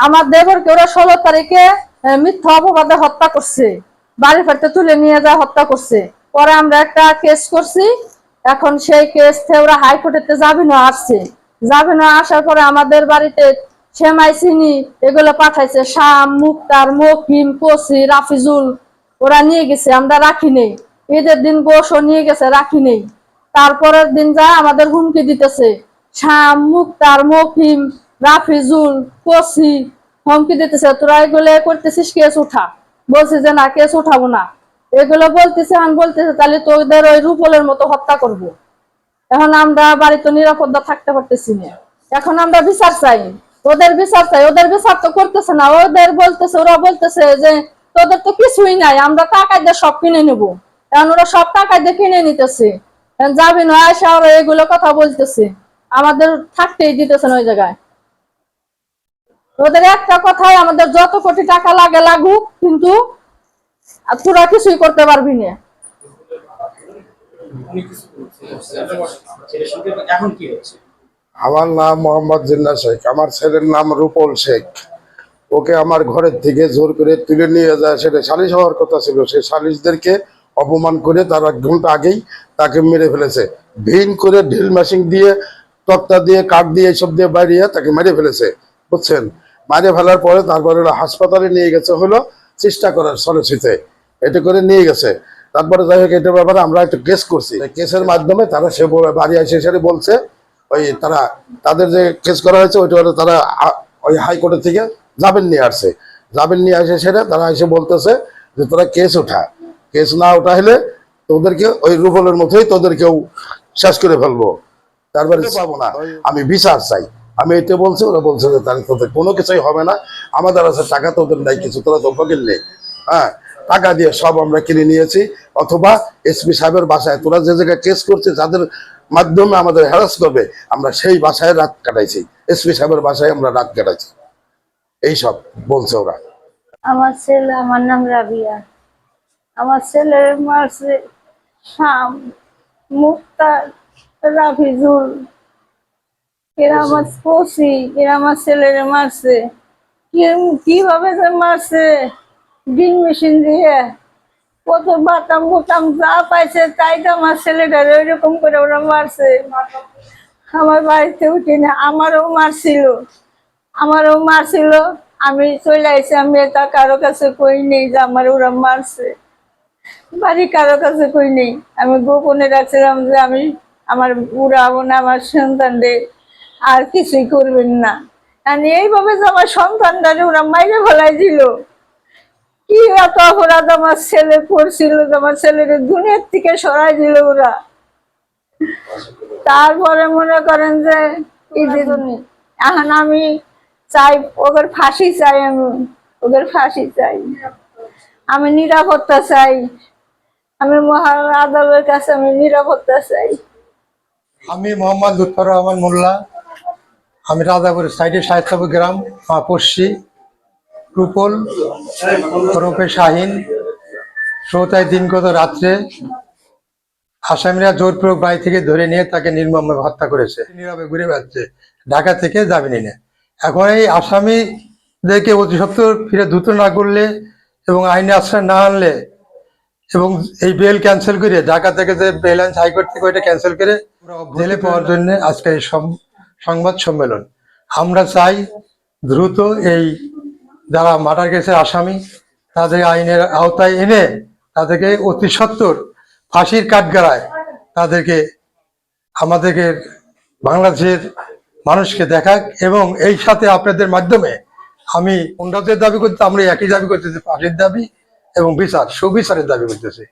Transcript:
আমার দেবরকে ওরা ষোলো তারিখে মিথ্যা অপবাদে হত্যা করছে। বাড়ি ফেরতে তুলে নিয়ে যা হত্যা করছে। পরে আমরা একটা কেস করছি। এখন সেই কেস থেকে ওরা হাইকোর্টেতে জামিনও আসছে। জামিনও আসার পরে আমাদের বাড়িতে সেমাই চিনি এগুলো পাঠাইছে। শাম, মুক্তার, মকিম কসি রাফিজুল, ওরা নিয়ে গেছে। আমরা রাখি নেই। ঈদের দিন গোসও নিয়ে গেছে, রাখি নেই। তারপরের দিন যা আমাদের হুমকি দিতেছে। শাম, মুক্তার, মকিম রাফিজুল, কসি, হুমকি দিতেছে, তোরা এগুলো করতেছিস কেস উঠা? বলছি যে, না, কেস উঠাবো না। এগুলো বলতেছে, আমি বলতেছে, তাহলে তোদের ওই রুপলের মতো হত্যা করব। এখন আমরা বাড়িতে নিরাপত্তা থাকতে পারতেছি না। এখন আমরা বিচার চাই। ওদের বিচার চাই। ওদের বিচার তো করতেছে না। ওদের বলতেছে, ওরা বলতেছে যে, তোদের তো কিছুই নাই। আমরা টাকায় দিয়ে সব কিনে নেব। এখন ওরা সব টাকায় দিয়ে কিনে নিতেছে। যাবি না আসে ওরা এগুলো কথা বলতেছে। আমাদের থাকতেই দিতেছে না ওই জায়গায়। ওদের একটা কথাই আমাদের যত কোটি টাকা লাগে লাগুক কিন্তু তোরা কিছুই করতে পারবি না। এখন কি হচ্ছে? আমার নাম মোহাম্মদ জিন্না শেখ আমার ছেলের নাম রূপল শেখ। ওকে আমার ঘরের থেকে জোর করে তুলে নিয়ে যায় সেটা সালিশ হওয়ার কথা ছিল। সে সালিশদেরকে অপমান করে তার এক ঘণ্টা আগেই তাকে মেরে ফেলেছে। ভিন করে ঢিল মেশিন দিয়ে তক্তা দিয়ে কাঠ দিয়ে এসব দিয়ে বাইরিয়ে তাকে মেরে ফেলেছে। বুঝছেন? মারে ফেলার পরে তারপরে হাসপাতালে নিয়ে গেছে হলো চেষ্টা করার সরসিতে এটা করে নিয়ে গেছে। তারপরে যাই হোক এটার ব্যাপারে আমরা একটা কেস করছি। কেসের মাধ্যমে তারা সে বাড়ি এসে সেটা বলছে ওই তারা তাদের যে কেস করা হয়েছে ওইটা হলো তারা ওই হাইকোর্টের থেকে জামিন নিয়ে আসছে। জামিন নিয়ে আসে সেটা তারা এসে বলতেছে যে তোরা কেস ওঠা। কেস না ওঠা হলে তোদেরকে ওই রুবলের মতোই তোদেরকেও শেষ করে ফেলব। তারপরে পাবো না। আমি বিচার চাই। আমি এটা বলছি, ওরা বলছে যে তাহলে তোদের কোনো কিছুই হবে না। আমাদের আছে টাকা তোদের নাই, কিছু তোরা তো ফকির নেই। হ্যাঁ টাকা দিয়ে সব আমরা কিনে নিয়েছি। অথবা এসপি সাহেবের বাসায় তোরা যে জায়গায় কেস করছে যাদের মাধ্যমে আমাদের হ্যারাস করবে, আমরা সেই বাসায় রাত কাটাইছি। এসপি সাহেবের বাসায় আমরা রাত কাটাইছি। এইসব বলছে ওরা। আমার ছেলে, আমার নাম রাবিয়া। আমার ছেলের মারছে শাম, মুক্তার, রাফিজুল। এরা আমার পশি এরা আমার ছেলের মারছে। কি- কীভাবে যে মারছে? ডিম মেশিন দিয়ে। কত বাটাম বুটাম যা পাইছে তাই তো আমার ছেলেটার ওইরকম করে ওরা মারছে। আমার বাড়িতে উঠি না আমারও মারছিল। আমারও মারছিল। আমি চলে আইসি আমি এটা কারও কাছে কই নেই যে আমার ওরা মারছে। বাড়ি কারও কাছে কই নেই। আমি গোপনে রাখছিলাম যে আমি আমার উড়াবো না আমার সন্তানদের আর কিছুই করবেন না। আর এইভাবে যে আমার সন্তানটারে ওরা মাইরে ফেলাই দিল। কি এত অপরাধ আমার ছেলে করছিল আমার ছেলের দুনিয়ার থেকে সরাই দিল ওরা। তারপরে মনে করেন যে এখন আমি চাই, ওদের ফাঁসি চাই আমি, ওদের ফাঁসি চাই। আমি নিরাপত্তা চাই। আমি মহা আদালতের কাছে আমি নিরাপত্তা চাই। আমি মোহাম্মদ লুৎফর রহমান মোল্লা। আমি রাজাপুর সাইডে সাহিত্যপুর গ্রাম মা পড়শি রূপল ওরফে শাহিন শ্রোতায় দিনগত রাত্রে আসামিরা জোরপূর্বক বাড়ি থেকে ধরে নিয়ে তাকে নির্মমভাবে হত্যা করেছে। নীরবে ঘুরে বেড়াচ্ছে। ঢাকা থেকে জামিনে নিয়ে এখন এই আসামিদেরকে অতি সত্তর ফিরে দ্রুত না করলে এবং আইনে আশ্রয় না আনলে এবং এই বেল ক্যান্সেল করে ঢাকা থেকে যে বেল আনছে হাইকোর্ট থেকে ওইটা ক্যান্সেল করে জেলে পাওয়ার জন্য আজকে এই সম- সংবাদ সম্মেলন। আমরা চাই দ্রুত এই যারা মার্ডার কেসের আসামি, তাদের আইনের আওতায় এনে তাদেরকে অতি সত্তর ফাঁসির কাঠগড়ায় তাদেরকে, আমাদেরকে বাংলাদেশের মানুষকে দেখাক এবং এই সাথে আপনাদের মাধ্যমে আমি উন্নতের দাবি করতে, আমরা একই দাবি করতেছি, ফাঁসির দাবি এবং বিচার, সুবিচারের দাবি করতেছি।